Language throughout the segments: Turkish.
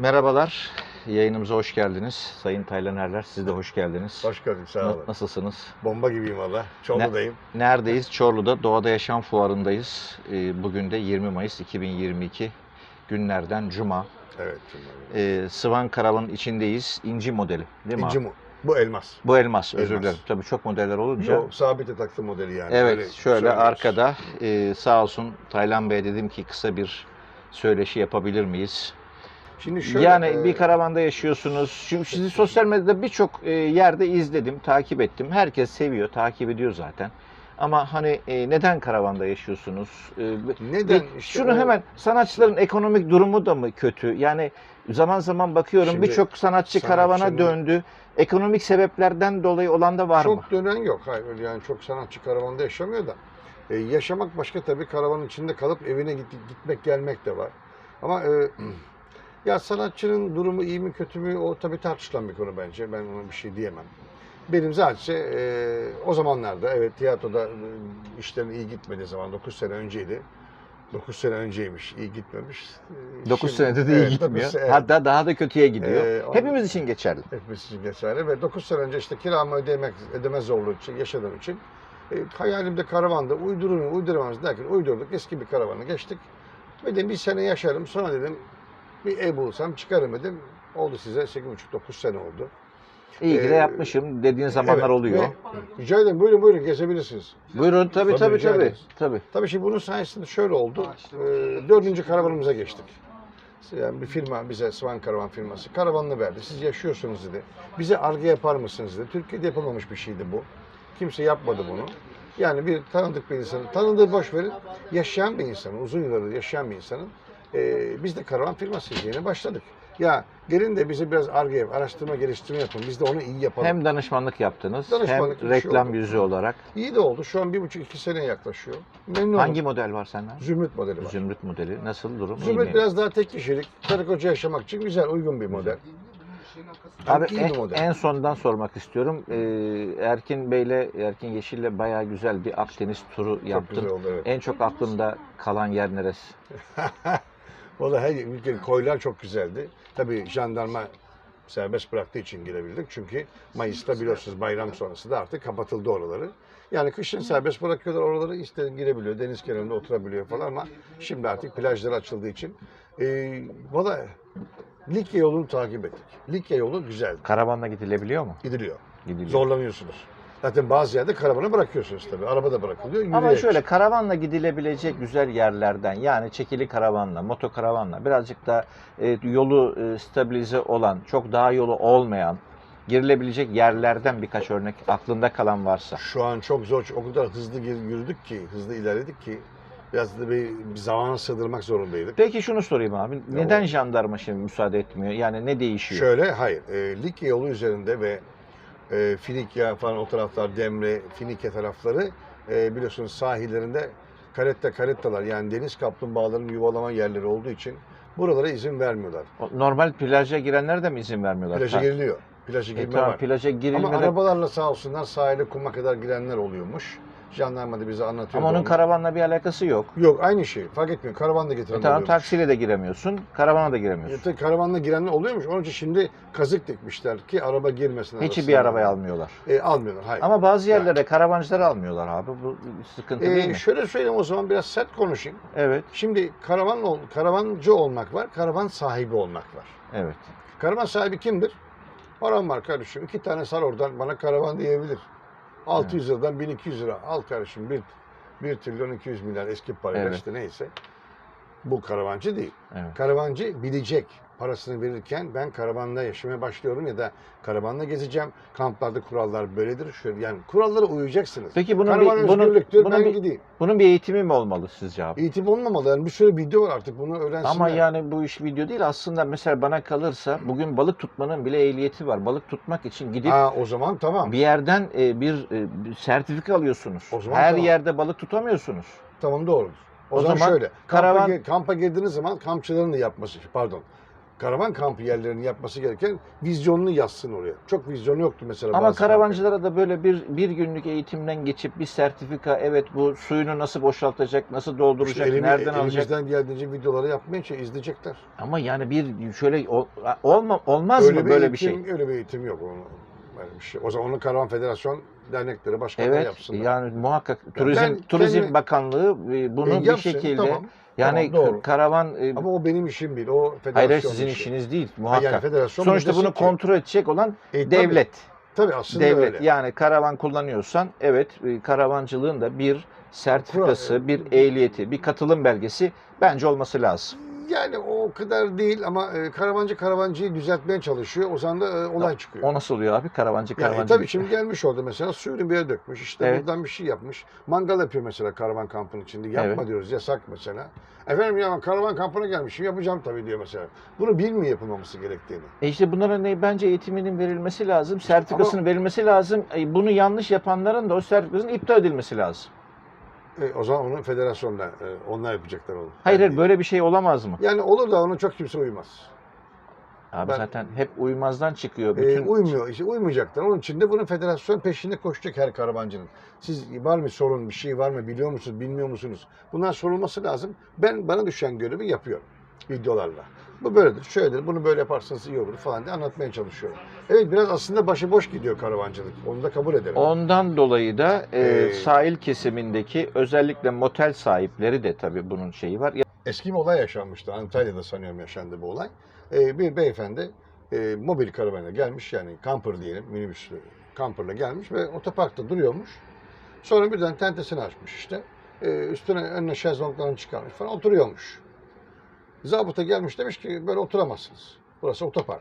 Merhabalar, yayınımıza hoş geldiniz. Sayın Taylanerler, siz de hoş geldiniz. Hoş gördük sağ olun. Nasılsınız? Bomba gibiyim valla. Çorlu'dayım. Neredeyiz? Çorlu'da Doğada Yaşam Fuarı'ndayız. Ee, Bugün de 20 Mayıs 2022 günlerden Cuma. Evet. Ee, Sıvan Karavan'ın içindeyiz. İnci modeli değil mi İnci abi? mu? Bu elmas. Bu elmas, özür Elmas. dilerim. Tabii çok modeller olunca. Yok sabit taktı modeli yani. Evet, Öyle şöyle söylüyoruz. arkada e, sağ olsun Taylan Bey dedim ki kısa bir söyleşi yapabilir miyiz? Şimdi şöyle. yani e, bir karavanda yaşıyorsunuz. Şimdi sizi sosyal medyada birçok e, yerde izledim, takip ettim. Herkes seviyor, takip ediyor zaten. Ama hani e, neden karavanda yaşıyorsunuz? E, Neden? İşte şunu o- hemen sanatçıların ekonomik durumu da mı kötü? Yani zaman zaman bakıyorum birçok sanatçı karavana döndü. Ekonomik sebeplerden dolayı olan da var mı? çok dönen yok. Hayır yani çok sanatçı karavanda yaşamıyor da. E, yaşamak başka tabii karavanın içinde kalıp evine git, gitmek gelmek de var. Ama e, ya sanatçının durumu iyi mi kötü mü o tabii tartışılan bir konu bence. Ben ona bir şey diyemem. Benim sadece e, o zamanlarda evet tiyatroda e, işlerin iyi gitmediği zaman 9 sene önceydi. 9 sene önceymiş iyi gitmemiş. E, 9 şimdi- senedir de iyi evet, gitmiyor. dokuz sene- Hatta daha da kötüye gidiyor. Ee, o- Hepimiz için geçerli. Hepimiz için geçerli ve 9 sene önce işte kiramı ödemek, ödeme zorluğu için, yaşadığım için e, hayalimde karavanda uydurur mu uyduramaz derken uydurduk. Eski bir karavana geçtik. Dedim bir sene yaşarım sonra dedim bir ev bulsam çıkarım dedim. Oldu size 8,5-9 sene oldu. İyi ki de Ee, yapmışım dediğin zamanlar Evet, oluyor. ve Rica ederim buyurun buyurun gezebilirsiniz. Buyurun tabii Tabii, tabii rica tabii. ederiz. tabii. Tabii şimdi bunun sayesinde şöyle oldu. Ee, dördüncü karavanımıza geçtik. Yani bir firma bize Swan Karavan firması karavanını verdi. Siz yaşıyorsunuz dedi. Bize arge yapar mısınız dedi. Türkiye'de yapılmamış bir şeydi bu. Kimse yapmadı bunu. Yani bir tanıdık bir insanın, tanıdığı boş verin, yaşayan bir insanın, uzun yıllardır yaşayan bir insanın e, biz de karavan firmasıyız yeni başladık. Ya gelin de bize biraz arge araştırma geliştirme yapın. Biz de onu iyi yapalım. Hem danışmanlık yaptınız Danışmanlık hem bir şey reklam oldu. yüzü olarak. İyi de oldu. Şu an bir buçuk iki seneye yaklaşıyor. Memnun Hangi oldum. model var senden? Zümrüt modeli var. Zümrüt modeli. Nasıl durum? İyi Zümrüt mi? biraz daha tek kişilik, karı koca yaşamak için güzel, uygun bir model. Abi iyi en, bir model. en sondan sormak istiyorum. Ee, Erkin Bey'le, Erkin Yeşil'le bayağı güzel bir Akdeniz turu yaptın. güzel oldu evet. En çok aklımda kalan yer neresi? Valla her ülkenin koylar çok güzeldi. Tabii jandarma serbest bıraktığı için girebildik. Çünkü Mayıs'ta biliyorsunuz bayram sonrası da artık kapatıldı oraları. Yani kışın serbest bırakıyorlar oraları isteyen girebiliyor. Deniz kenarında oturabiliyor falan ama şimdi artık plajlar açıldığı için. E, Valla Likya yolunu takip ettik. Likya yolu güzel. Karavanla gidilebiliyor mu? Gidiliyor. Gidiliyor. Zorlanıyorsunuz. Zaten bazı yerde karavanı bırakıyorsunuz tabii. Araba da bırakılıyor. Ama yürüyerek. şöyle karavanla gidilebilecek güzel yerlerden yani çekili karavanla, motokaravanla birazcık da e, yolu e, stabilize olan, çok daha yolu olmayan, girilebilecek yerlerden birkaç örnek aklında kalan varsa. Şu an çok zor. O kadar hızlı yürüdük ki, hızlı ilerledik ki biraz da bir, bir zamana sığdırmak zorundaydık. Peki şunu sorayım abi. Neden jandarma şimdi müsaade etmiyor? Yani ne değişiyor? Şöyle, hayır. E, Likya yolu üzerinde ve e, Finikya falan o taraflar, Demre, Finikya tarafları e, biliyorsunuz sahillerinde karetta karettalar yani deniz kaplumbağalarının yuvalama yerleri olduğu için buralara izin vermiyorlar. Normal plaja girenlere de mi izin vermiyorlar? Plaja Ha. giriliyor. Plaja E, girme tamam, var. plaja Ama girilmede arabalarla sağ olsunlar sahile kuma kadar girenler oluyormuş. Jandarma da bize anlatıyor. ama onun onu. karavanla bir alakası yok. Yok aynı şey. Fark etmiyor. Karavan da getiren E, tamam oluyormuş. taksiyle de giremiyorsun, karavana da giremiyorsun. Ya, tabii karavanla girenler oluyormuş. Onun için şimdi kazık dikmişler ki araba girmesin Hiç bir arasına. arabayı almıyorlar. E, almıyorlar. Hayır. Ama bazı yerlere karavancıları almıyorlar abi. Bu sıkıntı E, değil mi? şöyle söyleyeyim o zaman biraz sert konuşayım. Evet, Şimdi karavan ol- karavancı olmak var, karavan sahibi olmak var. evet. Karavan sahibi kimdir? Param var kardeşim. iki tane sar oradan bana karavan diyebilir. 600 liradan 1200 lira. Al kardeşim bir, 1 trilyon 200 milyar eski parayla Evet. işte neyse. Bu karavancı değil. evet. Karavancı bilecek parasını verirken ben karavanla yaşamaya başlıyorum ya da karavanla gezeceğim. Kamplarda kurallar böyledir. Şöyle yani kurallara uyacaksınız. Peki bunun Karavan bir, bunun, bunun, ben bir, gideyim. bunun bir eğitimi mi olmalı sizce abi? Eğitim olmamalı. Yani bir sürü video var artık bunu öğrensinler. Ama yani bu iş video değil aslında mesela bana kalırsa bugün balık tutmanın bile ehliyeti var. Balık tutmak için gidip Ha, o zaman tamam. bir yerden e, bir, e, bir sertifika alıyorsunuz. O zaman Her tamam. yerde balık tutamıyorsunuz. Tamam doğrudur. O, O zaman, zaman şöyle. karavan- Kampa, gi- kampa girdiğiniz zaman kampçıların da yapması. Pardon. Karavan kampı yerlerini yapması gereken vizyonunu yazsın oraya. Çok vizyonu yoktu mesela. Ama karavancılara da böyle bir bir günlük eğitimden geçip bir sertifika evet bu suyunu nasıl boşaltacak, nasıl dolduracak, İşte elimi- nereden alacak? elimizden geldiğince videoları yapmaya için izleyecekler. Ama yani bir şöyle olma, olmaz öyle mı böyle bir eğitim, şey? Öyle bir eğitim yok. Böyle bir şey. O zaman onun karavan federasyon dernekleri başkanları Evet yapsınlar. yani muhakkak Turizm ben Turizm kendimi- Bakanlığı e, bunu E, bir yapsın, şekilde tamam. Yani Tamam, doğru. karavan e, Ama o benim işim değil. O federasyon hayır hayır, sizin işi. işiniz değil Ha, muhakkak. Yani federasyon Sonuçta bunu ki- kontrol edecek olan E, tabii, devlet. Tabii aslında devlet. öyle. Yani karavan kullanıyorsan evet e, karavancılığın da bir sertifikası, bir ehliyeti, bir katılım belgesi bence olması lazım. Yani o kadar değil ama e, karavancı karavancıyı düzeltmeye çalışıyor. O zaman da e, olay çıkıyor. O nasıl oluyor abi? Karavancı Yani karavancı. tabii şimdi gelmiş oldu mesela suyunu bir yere dökmüş. İşte Evet. buradan bir şey yapmış. Mangal yapıyor mesela karavan kampının içinde. Yapma Evet. diyoruz yasak mesela. Efendim ya karavan kampına gelmişim yapacağım tabii diyor mesela. Bunu bilmiyor yapılmaması gerektiğini. E işte bunların ne, bence eğitiminin verilmesi lazım, sertifikasının verilmesi lazım. E, Bunu yanlış yapanların da o sertifikasının iptal edilmesi lazım. E, o zaman onu federasyonda e, onlar yapacaklar onu. Hayır hayır böyle bir şey olamaz mı? Yani olur da ona çok kimse uymaz. Abi Ben- zaten hep uymazdan çıkıyor. E, Bütün uymuyor. işte uymayacaklar. Onun için de bunun federasyon peşinde koşacak her karavancının. Siz var mı sorun, bir şey var mı, biliyor musunuz, bilmiyor musunuz? Bunlar sorulması lazım. Ben bana düşen görevi yapıyorum videolarla. Bu böyledir, şöyledir, bunu böyle yaparsanız iyi olur falan diye anlatmaya çalışıyorum. Evet biraz aslında başıboş gidiyor karavancılık. Onu da kabul ederim. Ondan dolayı da e, Ee, sahil kesimindeki özellikle motel sahipleri de tabii bunun şeyi var. Ya- Eski bir olay yaşanmıştı. Antalya'da sanıyorum yaşandı bu olay. Ee, bir beyefendi e, mobil karavana gelmiş yani camper diyelim minibüslü camperla gelmiş ve otoparkta duruyormuş. Sonra birden tentesini açmış işte. Ee, üstüne önüne şezlonglarını çıkarmış falan oturuyormuş. Zabıta gelmiş demiş ki böyle oturamazsınız. Burası otopark.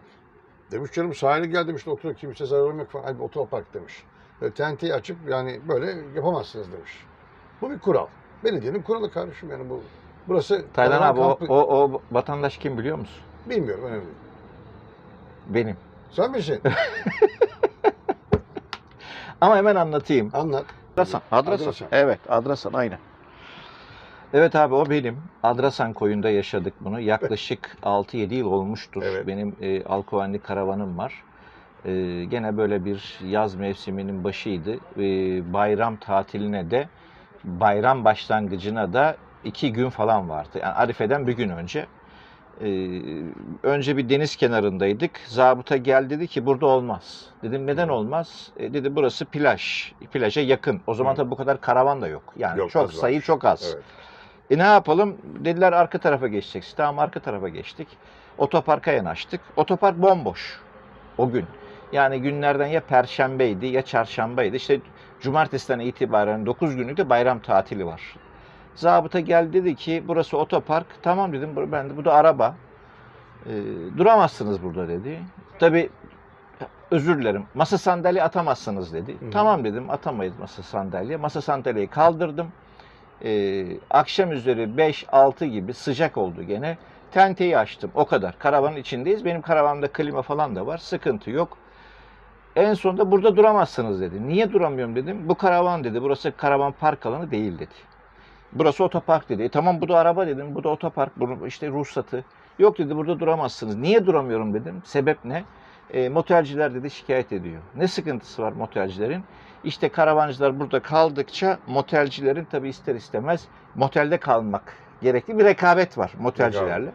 Demiş canım sahile gel demiş de otur kimse zararım yok falan. Halbuki otopark demiş. Böyle tenteyi açıp yani böyle yapamazsınız demiş. Bu bir kural. Belediyenin kuralı kardeşim yani bu. Burası Taylan abi o, kampı- o, o vatandaş kim biliyor musun? Bilmiyorum önemli değil. Benim. Sen misin? Ama hemen anlatayım. Anlat. Adrasan. Adrasan. Adrasan. Evet, Adrasan aynen. Evet abi o benim. Adrasan koyunda yaşadık bunu. Yaklaşık 6-7 yıl olmuştur. Evet. Benim e, Alkovanli karavanım var. E, gene böyle bir yaz mevsiminin başıydı. E, bayram tatiline de bayram başlangıcına da iki gün falan vardı. Yani Arife'den bir gün önce. Ee, önce bir deniz kenarındaydık. Zabıta gel dedi ki burada olmaz. Dedim neden olmaz? E, dedi burası plaj. Plaja yakın. O zaman tabii bu kadar karavan da yok. Yani Yok, çok var. sayı çok az. Evet. E ne yapalım? Dediler arka tarafa geçeceksin. Tamam arka tarafa geçtik. Otoparka yanaştık. Otopark bomboş o gün. Yani günlerden ya perşembeydi ya çarşambaydı. İşte cumartesiden itibaren 9 günlük de bayram tatili var. Zabıta geldi dedi ki burası otopark. Tamam dedim ben de bu da araba. E, duramazsınız burada dedi. Tabii özür dilerim. Masa sandalye atamazsınız dedi. Hı. Tamam dedim atamayız masa sandalye. Masa sandalyeyi kaldırdım. Ee, akşam üzeri 5-6 gibi sıcak oldu gene. Tenteyi açtım. O kadar. Karavanın içindeyiz. Benim karavanda klima falan da var. Sıkıntı yok. En sonunda burada duramazsınız dedi. Niye duramıyorum dedim. Bu karavan dedi. Burası karavan park alanı değil dedi. Burası otopark dedi. E tamam bu da araba dedim. Bu da otopark. Bunun işte ruhsatı. Yok dedi burada duramazsınız. Niye duramıyorum dedim. Sebep ne? E, motelciler dedi şikayet ediyor. Ne sıkıntısı var motelcilerin? İşte karavancılar burada kaldıkça motelcilerin tabi ister istemez motelde kalmak gerekli bir rekabet var motelcilerle.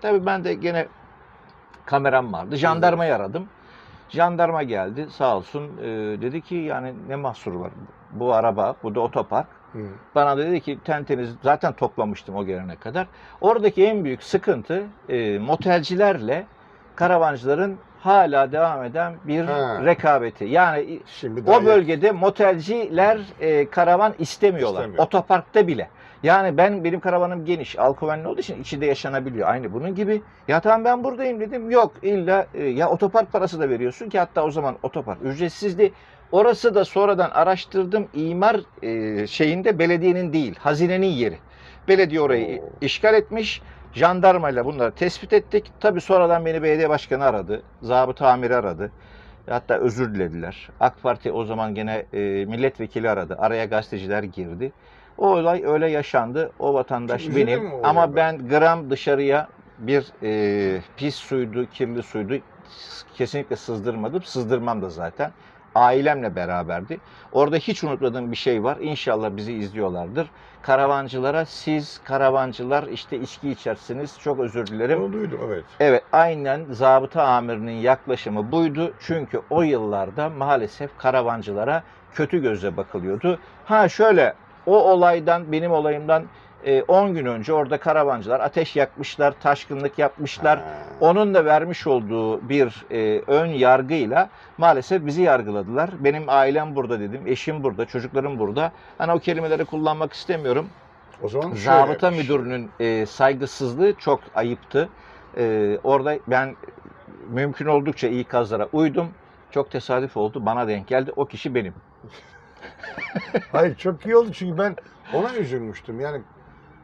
Tabi ben de gene kameram vardı. Jandarmayı aradım. Jandarma geldi sağ olsun e, dedi ki yani ne mahsuru var bu araba bu da otopark. Hı. Bana dedi ki tentenizi zaten toplamıştım o gelene kadar. Oradaki en büyük sıkıntı e, motelcilerle karavancıların hala devam eden bir Ha. rekabeti. Yani Şimdi o bölgede motelciler e, karavan istemiyorlar. İstemiyor. Otoparkta bile. Yani ben benim karavanım geniş, alkovenli olduğu için içinde yaşanabiliyor. Aynı bunun gibi. Ya tamam ben buradayım dedim. Yok illa e, ya otopark parası da veriyorsun ki hatta o zaman otopark ücretsizdi. Orası da sonradan araştırdım. İmar e, şeyinde belediyenin değil, hazinenin yeri. Belediye orayı Oo. işgal etmiş. Jandarmayla bunları tespit ettik. Tabii sonradan beni belediye başkanı aradı. Zabıta amiri aradı. Hatta özür dilediler. AK Parti o zaman gene e, milletvekili aradı. Araya gazeteciler girdi. O olay öyle yaşandı. O vatandaş üzüldün benim. Ama ben gram dışarıya bir e, pis suydu, kirli suydu. Kesinlikle sızdırmadım. Sızdırmam da zaten. Ailemle beraberdi. Orada hiç unutmadığım bir şey var. İnşallah bizi izliyorlardır. Karavancılara siz karavancılar işte içki içersiniz. Çok özür dilerim. Onu duydum evet. Evet aynen zabıta amirinin yaklaşımı buydu. Çünkü o yıllarda maalesef karavancılara kötü gözle bakılıyordu. Ha şöyle o olaydan benim olayımdan 10 gün önce orada karavancılar ateş yakmışlar, taşkınlık yapmışlar. Ha. Onun da vermiş olduğu bir e, ön yargıyla maalesef bizi yargıladılar. Benim ailem burada dedim, eşim burada, çocuklarım burada. Hani o kelimeleri kullanmak istemiyorum. O zaman Zabıta müdürünün e, saygısızlığı çok ayıptı. E, orada ben mümkün oldukça ikazlara uydum. Çok tesadüf oldu. Bana denk geldi. O kişi benim. Hayır çok iyi oldu çünkü ben ona üzülmüştüm. Yani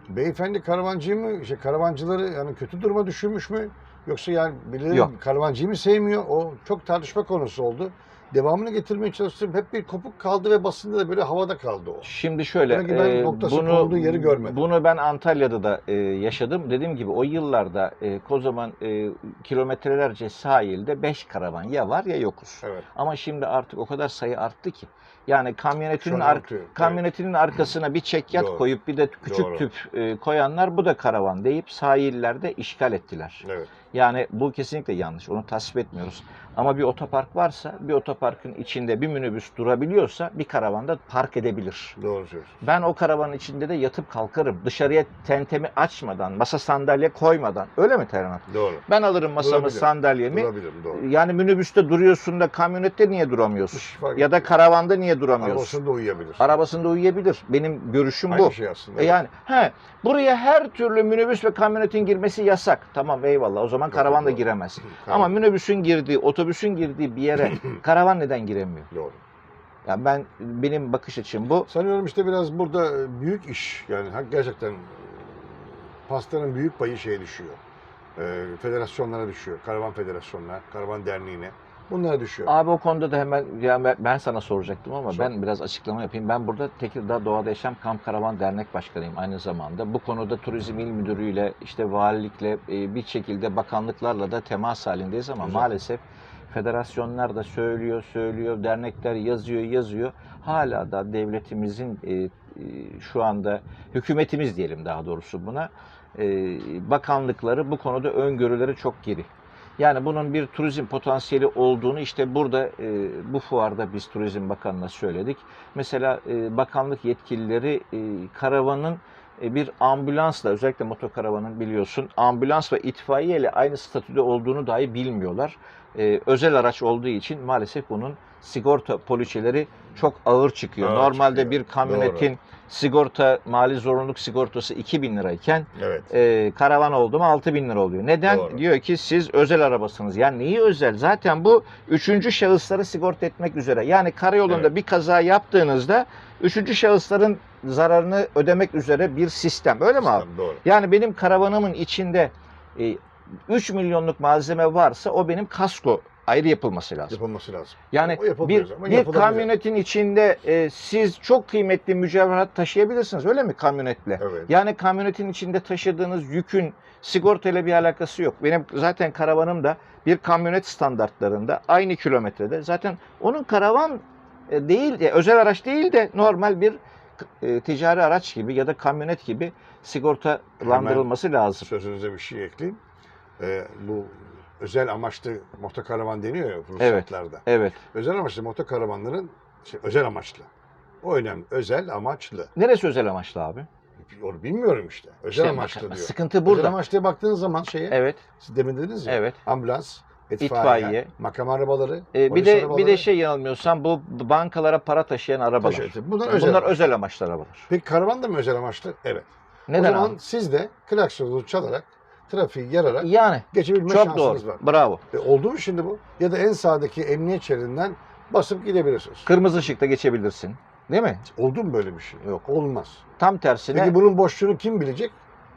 beyefendi karavancıyı mı, işte karavancıları yani kötü duruma düşürmüş mü? Yoksa yani birileri Yok. karavancıyı mı sevmiyor? O çok tartışma konusu oldu. Devamını getirmeye çalıştım. Hep bir kopuk kaldı ve basında da böyle havada kaldı o. Şimdi şöyle, Demek ki ben e, noktası bunu yeri görmedim. bunu ben Antalya'da da e, yaşadım. Dediğim gibi o yıllarda e, kocaman e, kilometrelerce sahilde 5 karavan ya var ya yokuz. Evet. Ama şimdi artık o kadar sayı arttı ki. Yani kamyonetinin Şu an ar- artıyor, evet. kamyonetinin arkasına bir çekyat Doğru. koyup bir de küçük Doğru. tüp e, koyanlar bu da karavan deyip sahillerde işgal ettiler. Evet. Yani bu kesinlikle yanlış. Onu tasvip etmiyoruz. Ama bir otopark varsa, bir otoparkın içinde bir minibüs durabiliyorsa bir karavanda park edebilir. Doğru söylüyorsun. Ben o karavanın içinde de yatıp kalkarım. Dışarıya tentemi açmadan, masa sandalye koymadan. Öyle mi Terhan? Doğru. Ben alırım masamı, Durabilirim. sandalyemi. Durabilirim. Doğru. Yani minibüste duruyorsun da kamyonette niye duramıyorsun? Hiç fark Ya da etmiyor. karavanda niye duramıyorsun? Arabasında uyuyabilir. Arabasında uyuyabilir. Benim görüşüm Aynı bu. şey aslında. E yani he, buraya her türlü minibüs ve kamyonetin girmesi yasak. Tamam eyvallah. O zaman Yok, karavan da doğru. giremez. Tamam. Ama minibüsün girdiği, otobüsün girdiği bir yere karavan neden giremiyor? Doğru. Yani ben benim bakış açım bu. Sanıyorum işte biraz burada büyük iş yani gerçekten e, pastanın büyük payı şeye düşüyor. E, federasyonlara düşüyor. Karavan federasyonuna, karavan derneğine. Bunlara düşüyor. Abi o konuda da hemen ya ben- sana soracaktım ama Sor. ben biraz açıklama yapayım. Ben burada Tekirdağ Doğada Yaşam Kamp Karavan Dernek Başkanıyım aynı zamanda. Bu konuda Turizm İl Müdürü'yle, işte valilikle, e, bir şekilde bakanlıklarla da temas halindeyiz ama Güzel. maalesef federasyonlar da söylüyor, söylüyor, dernekler yazıyor, yazıyor. Hala da devletimizin e, e, şu anda hükümetimiz diyelim daha doğrusu buna e, bakanlıkları bu konuda öngörüleri çok geri. Yani bunun bir turizm potansiyeli olduğunu işte burada e, bu fuarda biz Turizm Bakanı'na söyledik. Mesela e, bakanlık yetkilileri e, karavanın e, bir ambulansla özellikle motokaravanın biliyorsun ambulans ve itfaiye ile aynı statüde olduğunu dahi bilmiyorlar. E, özel araç olduğu için maalesef bunun sigorta poliçeleri çok ağır çıkıyor. Ağır Normalde çıkıyor. bir kamyonetin sigorta mali zorunluluk sigortası 2000 lirayken Evet. e, karavan oldu mu 6 bin lira oluyor. Neden? Doğru. Diyor ki siz özel arabasınız. Yani neyi özel? Zaten bu üçüncü şahısları sigorta etmek üzere. Yani karayolunda Evet. bir kaza yaptığınızda üçüncü şahısların zararını ödemek üzere bir sistem. Öyle mi abi? Doğru. Yani benim karavanımın içinde e, 3 milyonluk malzeme varsa o benim kasko ayrı yapılması lazım. Yapılması lazım. Yani bir, bir kamyonetin içinde e, siz çok kıymetli mücevherat taşıyabilirsiniz öyle mi kamyonetle? Evet. Yani kamyonetin içinde taşıdığınız yükün sigortayla bir alakası yok. Benim zaten karavanım da bir kamyonet standartlarında aynı kilometrede. Zaten onun karavan e, değil, e, özel araç değil de normal bir e, ticari araç gibi ya da kamyonet gibi sigortalandırılması lazım. Sözünüze bir şey ekleyeyim. E, bu özel amaçlı motokaravan deniyor ya Evet. ruhsatlarda. Evet. Özel amaçlı motokaravanların şey, özel amaçlı. O önemli. Özel amaçlı. Neresi özel amaçlı abi? Onu bilmiyorum işte. Özel İşte amaçlı bak- diyor. Sıkıntı Özel burada. amaçlıya baktığınız zaman şeye, Evet. siz demin dediniz ya, Evet. ambulans, itfaiye, İtfaiye. makam arabaları, E, bir de arabaları. bir de şey yanılmıyorsam bu bankalara para taşıyan arabalar. Taşıyor. Bunlar Bunlar, özel özel, amaçlı. amaçlı arabalar. Peki karavan da mı özel amaçlı? Evet. Neden o zaman abi? siz de klaksonunuzu çalarak, trafiği yararak Yani geçebilme çok şansınız doğru. var. Bravo. E, oldu mu şimdi bu? Ya da en sağdaki emniyet şeridinden basıp gidebilirsiniz. Kırmızı ışıkta geçebilirsin. Değil mi? Oldu mu böyle bir şey? Yok. Olmaz. Tam tersine Peki bunun boşluğunu kim bilecek?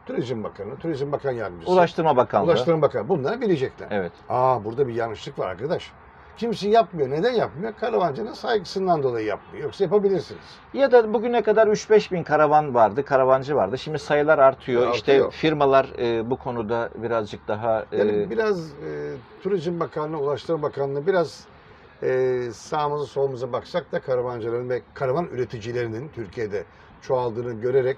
Turizm Bakanı, Turizm Bakan Yardımcısı, Ulaştırma Bakanlığı. Ulaştırma Bakanı. Bunlar bilecekler. Evet. Aa burada bir yanlışlık var arkadaş. Kimisi yapmıyor. Neden yapmıyor? Karavancının saygısından dolayı yapmıyor. Yoksa yapabilirsiniz. Ya da bugüne kadar 3-5 bin karavan vardı, karavancı vardı. Şimdi sayılar artıyor. Artıyor. İşte firmalar e, bu konuda birazcık daha e, Yani biraz e, Turizm Bakanlığı, Ulaştırma Bakanlığı biraz e, sağımıza solumuza baksak da karavancıların ve karavan üreticilerinin Türkiye'de çoğaldığını görerek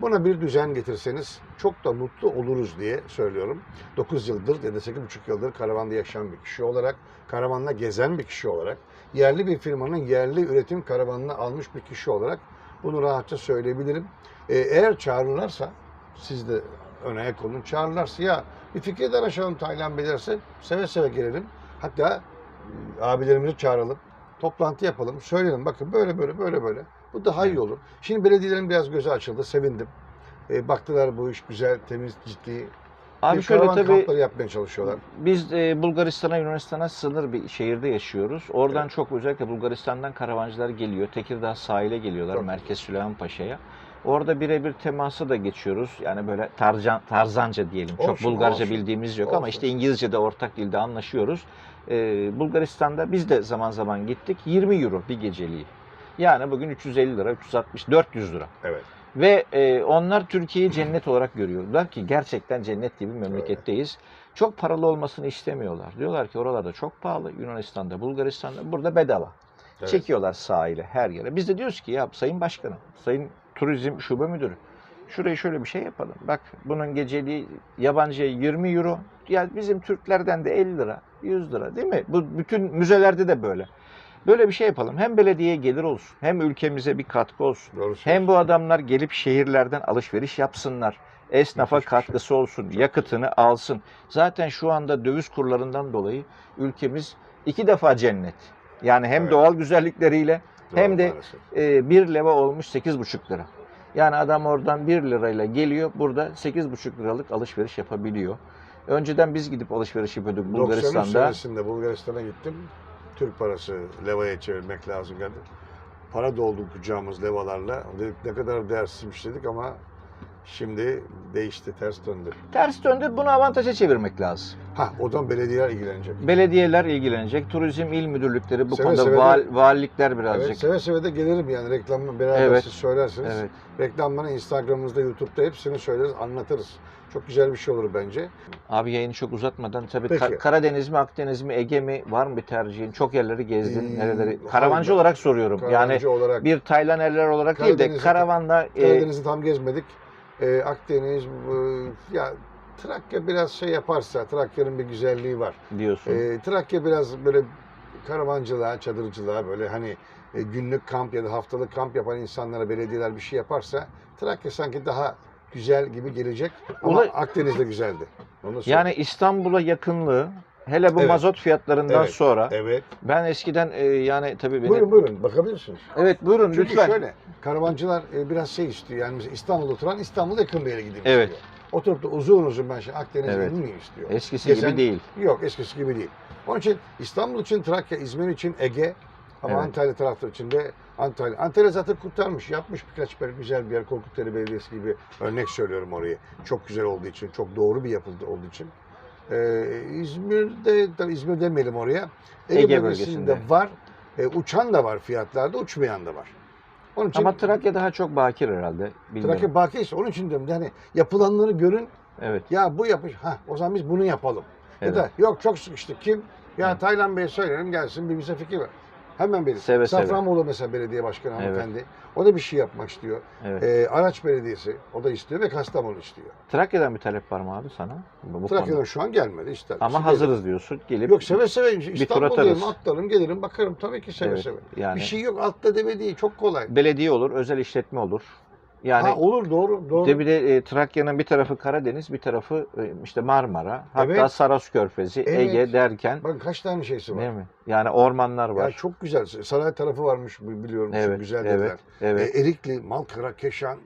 buna bir düzen getirseniz çok da mutlu oluruz diye söylüyorum. 9 yıldır ya da 8,5 yıldır karavanda yaşayan bir kişi olarak, karavanla gezen bir kişi olarak, yerli bir firmanın yerli üretim karavanını almış bir kişi olarak bunu rahatça söyleyebilirim. E, eğer çağırırlarsa, siz de ön ayak olun, çağırırlarsa ya bir fikir danışalım Taylan Bey seve seve gelelim. Hatta e, abilerimizi çağıralım. Toplantı yapalım. Söyleyelim bakın böyle böyle böyle böyle. Bu daha iyi olur. Şimdi belediyelerin biraz gözü açıldı. Sevindim. E, baktılar bu iş güzel, temiz, ciddi. Abi bir şöyle tabii kampları yapmaya çalışıyorlar. biz e, Bulgaristan'a, Yunanistan'a sınır bir şehirde yaşıyoruz. Oradan Evet. çok özellikle Bulgaristan'dan karavancılar geliyor. Tekirdağ sahile geliyorlar, Çok Merkez Süleymanpaşa'ya. Orada birebir teması da geçiyoruz. Yani böyle tarzan, tarzanca diyelim. Çok Olsun, Bulgarca olsun. bildiğimiz yok ama Olsun. işte İngilizce'de ortak dilde anlaşıyoruz. Ee, Bulgaristan'da biz de zaman zaman gittik. 20 euro bir geceliği. Yani bugün 350 lira, 360, 400 lira. Evet. Ve e, onlar Türkiye'yi cennet olarak görüyorlar ki gerçekten cennet gibi bir memleketteyiz. Çok paralı olmasını istemiyorlar. Diyorlar ki oralarda çok pahalı. Yunanistan'da, Bulgaristan'da burada bedava. Evet. Çekiyorlar sahile her yere. Biz de diyoruz ki ya Sayın Başkanım, Sayın Turizm Şube Müdürü şuraya şöyle bir şey yapalım. Bak bunun geceliği yabancıya 20 euro. Ya bizim Türklerden de 50 lira, 100 lira değil mi? Bu bütün müzelerde de böyle. Böyle bir şey yapalım. Hem belediyeye gelir olsun, hem ülkemize bir katkı olsun. Doğru Hem bu adamlar gelip şehirlerden alışveriş yapsınlar. Esnafa Müthiş şey. katkısı olsun, yakıtını alsın. Zaten şu anda döviz kurlarından dolayı ülkemiz iki defa cennet. Yani hem Evet. doğal güzellikleriyle Doğru hem de e, bir leva olmuş 8,5 lira. Yani adam oradan 1 lirayla geliyor, burada 8,5 liralık alışveriş yapabiliyor. Önceden biz gidip alışveriş yapıyorduk 93 Bulgaristan'da. senesinde Bulgaristan'a gittim. Türk parası levaya çevirmek lazım geldi. Para doldu kucağımız levalarla. Dedik ne kadar değersizmiş dedik ama şimdi değişti, ters döndü. Ters döndü, bunu avantaja çevirmek lazım. Ha, o zaman belediyeler ilgilenecek. Belediyeler ilgilenecek, turizm il müdürlükleri bu Seve konuda seve de- val, valilikler birazcık. Evet, seve seve de gelirim yani reklamı beraber Evet. siz söylersiniz. Evet. Reklamlarını Instagram'ımızda, YouTube'da hepsini söyleriz, anlatırız. Çok güzel bir şey olur bence. Abi yayını çok uzatmadan tabii Peki. Ka- Karadeniz mi, Akdeniz mi, Ege mi var mı bir tercihin? Çok yerleri gezdin, Ee, nereleri? hayır, Karavancı ben- olarak soruyorum. Yani Karavancı olarak bir Taylan eller olarak değil de karavanla e, Karadeniz'i tam gezmedik. Ee, Akdeniz, bu- ya Trakya biraz şey yaparsa, Trakya'nın bir güzelliği var. diyorsun. Ee, Trakya biraz böyle karavancılığa, çadırcılığa böyle hani e, günlük kamp ya da haftalık kamp yapan insanlara belediyeler bir şey yaparsa Trakya sanki daha güzel gibi gelecek. Ama Ula- Akdeniz de güzeldi. Onu söyleyeyim. yani İstanbul'a yakınlığı hele bu Evet. mazot fiyatlarından Evet. sonra evet. ben eskiden e, yani tabii beni Buyurun buyurun bakabilirsiniz. Evet buyurun Çünkü lütfen. şöyle karavancılar e, biraz şey istiyor yani mesela İstanbul'da oturan İstanbul'a yakın bir yere gideyim Evet. istiyor. Oturup da uzun uzun ben şimdi Akdeniz'e Evet. inmeyeyim istiyor. Eskisi Gezen- gibi değil. Yok eskisi gibi değil. Onun için İstanbul için Trakya, İzmir için Ege ama Evet. Antalya tarafları için de Antalya. Antalya zaten kurtarmış, yapmış birkaç böyle güzel bir yer. Korkuteli Belediyesi gibi örnek söylüyorum orayı. Çok güzel olduğu için, çok doğru bir yapıldı olduğu için. Ee, İzmir'de, tabii İzmir demeyelim oraya. Ege, Ege bölgesinde var. Ee, uçan da var fiyatlarda, uçmayan da var. Onun için Ama Trakya daha çok bakir herhalde. Bilmiyorum. Trakya bakiyse onun için diyorum. Yani yapılanları görün. Evet. Ya bu yapış, ha o zaman biz bunu yapalım. Evet. Ya da yok çok sıkıştık. Kim? Ya. Taylan Bey'e söyleyelim gelsin bir bize fikir ver. Hemen benim. Seve seve. Safranbolu mesela belediye başkanı Evet. hanımefendi. O da bir şey yapmak istiyor. Evet. Ee, Araç Belediyesi o da istiyor ve Kastamonu istiyor. Trakya'dan bir talep var mı abi sana? Bu Trakya'dan konuda. şu an gelmedi işte. Ama Şimdi- hazırız diyorsun. Gelip Yok seve seve tur İstanbul atarız. diyelim atlarım gelirim bakarım tabii ki seve Evet, seve. yani Bir şey yok altta deme değil çok kolay. belediye olur, özel işletme olur. Yani ha olur doğru doğru. de bir de e, Trakya'nın bir tarafı Karadeniz, bir tarafı e, işte Marmara, hatta Evet. Saras Körfezi, Evet. Ege derken Bakın kaç tane şeysi var. değil mi? Yani ormanlar var. Ya çok güzel. Saray tarafı varmış biliyorum. evet, güzel evet, dediler. evet. E, Erikli, Malkara, Keşan.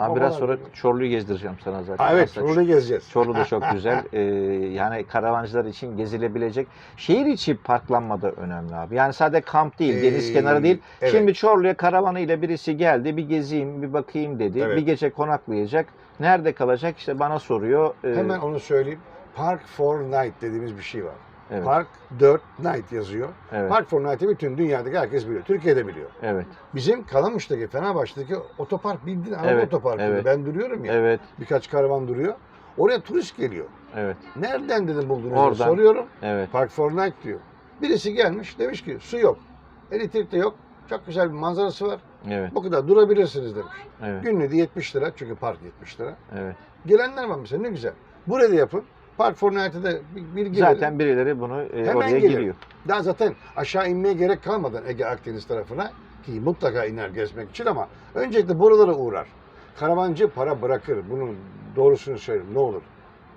Abi biraz sonra. Çorlu'yu gezdireceğim sana zaten. Ha, evet, Çorlu'yu gezeceğiz. Çorlu da çok güzel. Ee, yani karavancılar için gezilebilecek. Şehir içi parklanma da önemli abi. Yani sadece kamp değil, deniz Ee, kenarı değil. evet. Şimdi Çorlu'ya karavanıyla birisi geldi, bir gezeyim, bir bakayım dedi. Evet. Bir gece konaklayacak. Nerede kalacak? İşte bana soruyor. Ee, Hemen onu söyleyeyim. Park for Night dediğimiz bir şey var. Evet. Park 4 Night yazıyor. Evet. Park for Night'ı bütün dünyadaki herkes biliyor. Türkiye'de biliyor. Evet. Bizim Kalamış'taki, Fenerbahçe'deki otopark bildiğin araba Evet, otoparkı. evet. Ben duruyorum ya. Evet. Birkaç karavan duruyor. Oraya turist geliyor. Evet. Nereden dedim buldunuz? Oradan. Soruyorum. Evet. Park for Night diyor. Birisi gelmiş demiş ki su yok. Elektrik de yok. Çok güzel bir manzarası var. Evet. Bu kadar durabilirsiniz demiş. Evet. Günlüğü de 70 lira çünkü park 70 lira. Evet. Gelenler var mesela ne güzel. Buraya da yapın. Park for Night'ı da bir bilgi verin. Zaten birileri bunu e, Hemen oraya gelir. giriyor. Daha zaten aşağı inmeye gerek kalmadan Ege Akdeniz tarafına ki mutlaka iner gezmek için ama öncelikle buralara uğrar. Karavancı para bırakır. Bunun doğrusunu söyleyeyim ne olur.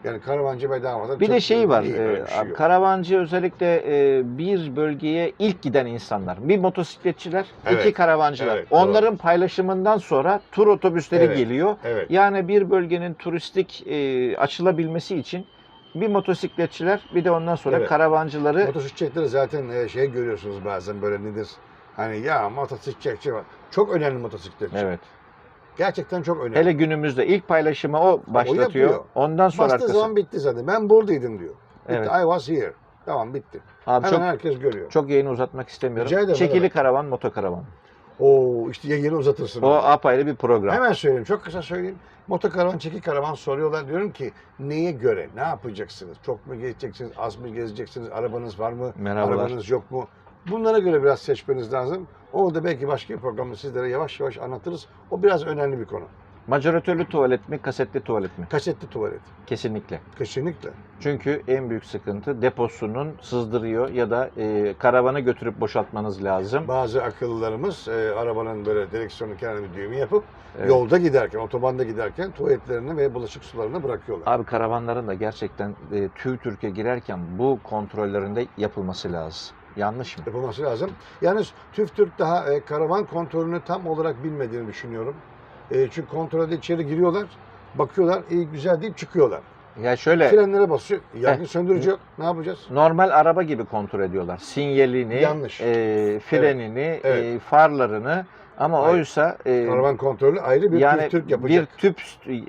Yani karavancı bedavadan Bir de şey var. e, bir şey karavancı özellikle e, bir bölgeye ilk giden insanlar. Bir motosikletçiler, iki Evet, karavancılar. evet, doğru. Onların paylaşımından sonra tur otobüsleri Evet. geliyor. Evet. Yani bir bölgenin turistik e, açılabilmesi için bir motosikletçiler bir de ondan sonra Evet. karavancıları Motosikletleri zaten e, şey görüyorsunuz bazen böyle nedir? Hani ya motosikletçi var. Çok önemli motosikletçi. evet. Gerçekten çok önemli. Hele günümüzde ilk paylaşımı o başlatıyor. yapıyor. Ondan sonra Bastığı arkası. zaman bitti zaten. Ben buradaydım diyor. Bitti. Evet. I was here. Tamam bitti. Abi Hemen çok herkes görüyor. çok yayını uzatmak istemiyorum. Rica ederim, ne Çekili demek. karavan, motokaravan. Oo işte yayını uzatırsın. O apayrı bir program. Hemen söyleyeyim. Çok kısa söyleyeyim. Motokaravan, çeki karavan soruyorlar. Diyorum ki neye göre? Ne yapacaksınız? Çok mu gezeceksiniz? Az mı gezeceksiniz? Arabanız var mı? Merhabalar. Arabanız yok mu? Bunlara göre biraz seçmeniz lazım. Onu da belki başka bir programda sizlere yavaş yavaş anlatırız. O biraz önemli bir konu. Majoratörlü tuvalet mi, kasetli tuvalet mi? Kasetli tuvalet. Kesinlikle. Kesinlikle. Çünkü en büyük sıkıntı deposunun sızdırıyor ya da e, karavanı götürüp boşaltmanız lazım. Bazı akıllılarımız e, arabanın böyle direksiyonu kenarına bir düğümü yapıp Evet. yolda giderken, otobanda giderken tuvaletlerini ve bulaşık sularını bırakıyorlar. Abi karavanların da gerçekten e, TÜV TÜRK'e girerken bu kontrollerinde yapılması lazım. Yanlış mı? yapılması lazım. Yalnız TÜV TÜRK daha e, karavan kontrolünü tam olarak bilmediğini düşünüyorum. E, çünkü kontrolde içeri giriyorlar, bakıyorlar, iyi güzel deyip çıkıyorlar. Ya şöyle Frenlere basıyor, yangın Heh. söndürücü yok. Ne yapacağız? normal araba gibi kontrol ediyorlar. Sinyalini, Yanlış. e, frenini, Evet. e, farlarını ama Hayır. oysa e, Karavan kontrolü ayrı bir yani TÜRK yapacak. bir tüp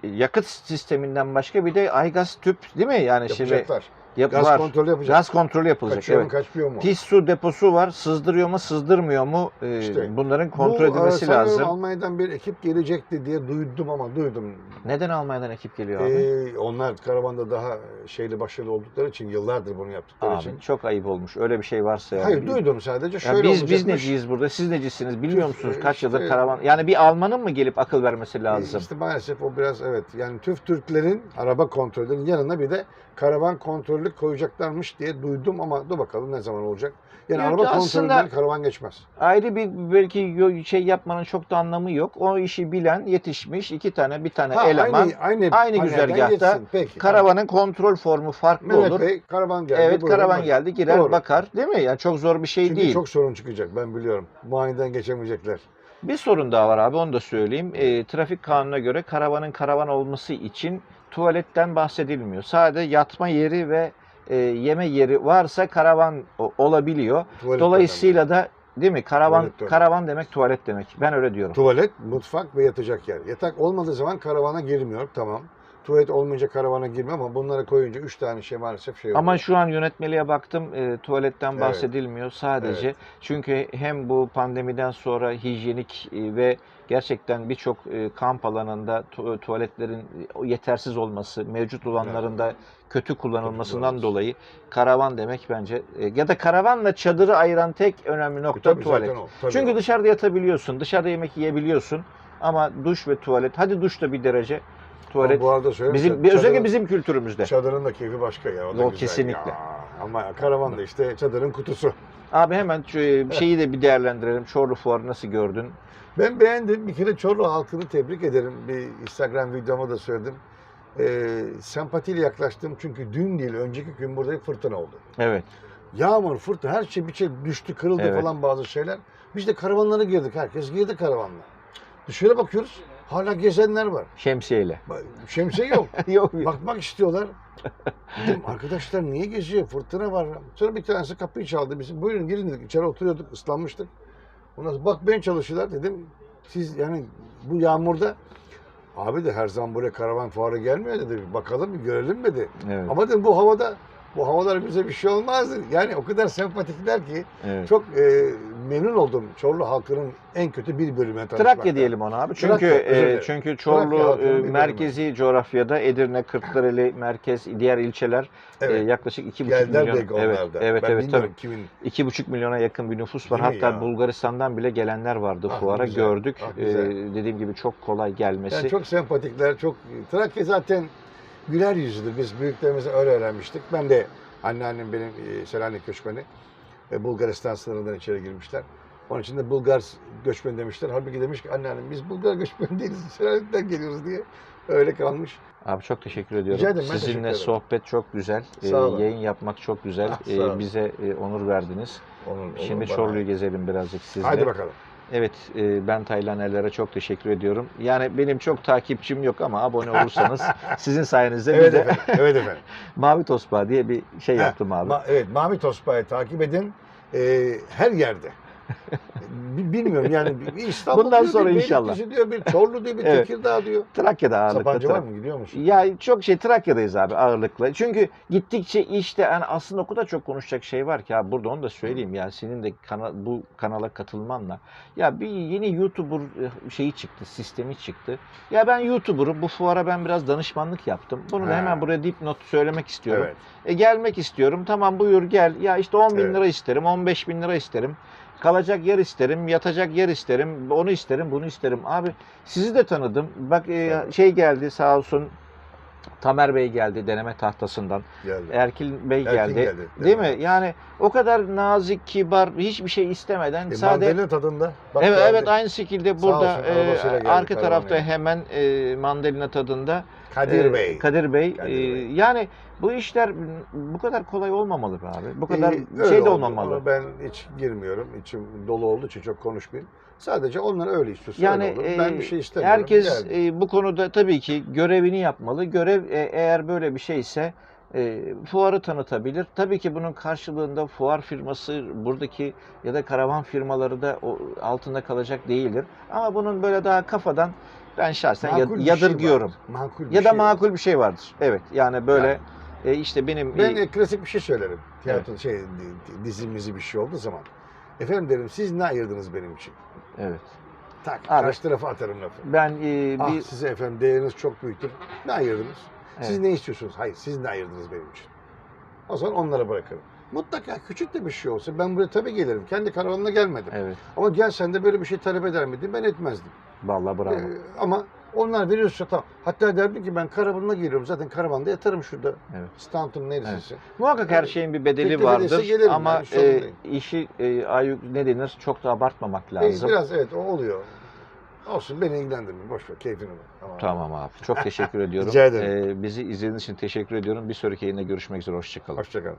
yakıt sisteminden başka bir de aygaz tüp değil mi? Yani şimdi yapacaklar. Yap, Gaz var. kontrolü yapacak. Gaz kontrolü yapılacak. Kaçıyor evet. mu, kaçmıyor mu? Pis su deposu var. Sızdırıyor mu, sızdırmıyor mu? Ee, İşte bunların kontrol Bu, e, edilmesi lazım. Almanya'dan bir ekip gelecekti diye duydum ama duydum. Neden Almanya'dan ekip geliyor abi? Ee, onlar karavanda daha şeyli başarılı oldukları için yıllardır bunu yaptıkları için. Abi çok ayıp olmuş. Öyle bir şey varsa yani. Hayır duydum sadece. Şöyle biz biz olacakmış. neciyiz burada? Siz necisiniz? Bilmiyor musunuz e, kaç yıldır işte- karavan? Yani bir Almanın mı gelip akıl vermesi lazım? İşte maalesef o biraz evet. Yani TÜV Türklerin araba kontrollerinin yanına bir de karavan kontrolü koyacaklarmış diye duydum ama dur bakalım ne zaman olacak. Yani Ya araba aslında- kontrolünden karavan geçmez. Ayrı bir belki yo- şey yapmanın çok da anlamı yok. O işi bilen, yetişmiş iki tane bir tane Ha, eleman aynı, aynı, panelden güzergahta geçsin. Peki, karavanın kontrol formu farklı. Mehmet olur. Bey karavan geldi. evet buyurun, karavan geldi girer Doğru. bakar değil mi? Yani çok zor bir şey Çünkü değil. çok sorun çıkacak ben biliyorum. Muayeneden geçemeyecekler. Bir sorun daha var abi onu da söyleyeyim. E, trafik kanununa göre karavanın karavan olması için tuvaletten bahsedilmiyor. Sadece yatma yeri ve e, yeme yeri varsa karavan o- olabiliyor. Tuvalet Dolayısıyla da değil mi? Karavan Tuvalet karavan demek tuvalet demek. Ben öyle diyorum. Tuvalet, mutfak ve yatacak yer. Yatak olmadığı zaman karavana girmiyor tamam. Tuvalet olmayınca karavana girmiyor ama bunları koyunca üç tane şey maalesef şey Ama oluyor. şu an yönetmeliğe baktım e, tuvaletten bahsedilmiyor sadece. Evet. Çünkü hem bu pandemiden sonra hijyenik e, ve gerçekten birçok e, kamp alanında tu- tuvaletlerin e, yetersiz olması, mevcut olanların da kötü kullanılmasından kullanılması. dolayı karavan demek bence e, ya da karavanla çadırı ayıran tek önemli nokta E, Tabii tuvalet. o, tabii Çünkü o. dışarıda yatabiliyorsun, dışarıda yemek yiyebiliyorsun ama duş ve tuvalet, hadi duş da bir derece, tuvalet Ama bu arada söyleyeyim bizim bir- özellikle çadırın- bizim kültürümüzde. Çadırın da keyfi başka ya. O, da O güzel. kesinlikle. Ya, ama karavan da işte çadırın kutusu. Abi hemen e, şeyi de bir değerlendirelim. Çorlu Fuarı nasıl gördün? Ben beğendim. Bir kere Çorlu halkını tebrik ederim. Bir Instagram videoma da söyledim. Ee, sempatiyle yaklaştım çünkü dün değil önceki gün burada bir fırtına oldu. Evet. Yağmur, fırtına her şey bir şey düştü, kırıldı Evet. falan bazı şeyler. Biz de karavanlara girdik. Herkes girdi karavanla. Dışarı bakıyoruz. Hala gezenler var. Şemsiyeyle. Şemsiye yok. Yok. Bakmak istiyorlar. Dedim arkadaşlar niye geziyor? Fırtına var. Sonra bir tanesi kapıyı çaldı. Bizim buyurun girin dedik. İçeri oturuyorduk. ıslanmıştık. Ondan sonra bakmaya çalışıyorlar. Dedim siz yani bu yağmurda abi de her zaman buraya karavan fuarı gelmiyor dedi. Bir bakalım bir görelim dedi. Evet. Ama dedim bu havada bu havalar bize bir şey olmazdı. Yani o kadar sempatikler ki Evet. çok e, memnun oldum Çorlu halkının en kötü bir bölümüne tanışmaktan. Trakya diyelim ona abi. Çünkü Trakya, e, çünkü Çorlu e, bir bölümü. merkezi coğrafyada Edirne, Kırklareli merkez, diğer ilçeler Evet. e, yaklaşık 2,5 Geldiler milyon. Evet, evet, ben evet tabii. kimin. 2,5 milyona yakın bir nüfus var. Mi Hatta ya? Bulgaristan'dan bile gelenler vardı Ah, fuara. güzel, Gördük. ah, E, dediğim gibi çok kolay gelmesi. Yani çok sempatikler, çok Trakya zaten güler yüzlüdür. Biz büyüklerimizden öyle öğrenmiştik. Ben de anneannem benim e, Selanik göçmeni. E, Bulgaristan sınırından içeri girmişler. Onun için de Bulgar göçmeni demişler. Halbuki demiş ki anneannem biz Bulgar göçmeni değiliz. Selanik'ten geliyoruz diye. Öyle kalmış. Abi çok teşekkür ediyorum. Rica ederim, ben teşekkür Sizinle ederim. sohbet çok güzel. Sağ olun. yayın yapmak çok güzel. Ah, sağ E, olun. bize e, onur verdiniz. Onun, Şimdi Çorlu'yu gezelim birazcık sizle. Hadi bakalım. Evet, e, ben Taylanerlere çok teşekkür ediyorum. Yani benim çok takipçim yok ama abone olursanız sizin sayenizde Evet bir de efendim. Evet efendim. Mavi Tosba diye bir şey Heh, yaptım abi. Ma- evet Mavi Tospa'yı takip edin. Ee, her yerde. Bi- Bilmiyorum yani bir- İstanbul Bundan diyor, sonra bir inşallah. Beylikdüzü diyor, bir Çorlu diyor, bir Evet. Tekirdağ diyor. Trakya'da ağırlıklı. Sapancı var Trak- mı gidiyor musun? Ya çok şey Trakya'dayız abi ağırlıklı. Çünkü gittikçe işte yani aslında o kadar çok konuşacak şey var ki abi burada onu da söyleyeyim ya senin de kana- bu kanala katılmanla ya bir yeni YouTuber e, şeyi çıktı, sistemi çıktı. Ya ben YouTuber'ım bu fuara ben biraz danışmanlık yaptım. Bunu da hemen buraya dipnot söylemek istiyorum. Evet. E gelmek istiyorum. Tamam buyur gel. Ya işte 10 bin Evet. lira isterim, 15 bin lira isterim. Kalacak yer isterim, yatacak yer isterim, onu isterim, bunu isterim. Abi sizi de tanıdım. Bak e, şey geldi sağ olsun. Tamer Bey geldi deneme tahtasından. Geldi. Erkin Bey Erkin geldi. geldi, Değil mi? Yani o kadar nazik, kibar, hiçbir şey istemeden E, sade tadında. Bak Evet geldi. evet aynı şekilde burada olsun, e, arka tarafta hemen e, mandalina tadında Kadir ee, Bey. Kadir Bey. Kadir Ee, Bey. yani bu işler bu kadar kolay olmamalı be abi. Bu kadar öyle şey de oldu. olmamalı. Ona ben hiç girmiyorum. İçim dolu olduğu için çok konuşmayayım. Sadece onlar öyle istiyorsa Yani öyle olur. e, ben bir şey istemiyorum. herkes e, bu konuda tabii ki görevini yapmalı. Görev e, eğer böyle bir şeyse e, fuarı tanıtabilir. Tabii ki bunun karşılığında fuar firması buradaki ya da karavan firmaları da o altında kalacak değildir. Ama bunun böyle daha kafadan ben şahsen Makul şey yadırgıyorum. var. Makul bir ya da şey makul bir şey vardır. Evet. Yani böyle Yani. e, işte benim Ben e, klasik bir şey söylerim. Tiyatro şey di- dizimizi bir şey olduğu zaman. Efendim derim siz ne ayırdınız benim için? Evet. Tak Abi- karşı tarafa atarım lafı. Ben e, Ah bir size efendim değeriniz çok büyüktür. Ne ayırdınız? Siz Evet. ne istiyorsunuz? Hayır siz ne ayırdınız benim için? O zaman onlara bırakırım. Mutlaka küçük de bir şey olsa ben buraya tabii gelirim. Kendi karavanına gelmedim. evet. Ama gel sen de böyle bir şey talep eder miydin? Ben etmezdim. Vallahi bravo. Ee, ama onlar veriyorsa tamam. Hatta derdim ki ben karavanına geliyorum. Zaten karavanda yatarım şurada. Evet. Stanton neresi? Muhakkak her şeyin bir bedeli edilse vardır ama yani, sorun e, değil. işi e, ayık ne denir çok da abartmamak E, lazım. biraz evet o oluyor. Olsun beni ilgilendirmiyor. Boş ver keyfine bak. Tamam. Tamam abi. Çok teşekkür ediyorum. Rica ederim. E, bizi izlediğiniz için teşekkür ediyorum. Bir sonraki yayında görüşmek üzere. Hoşçakalın. Hoşçakalın.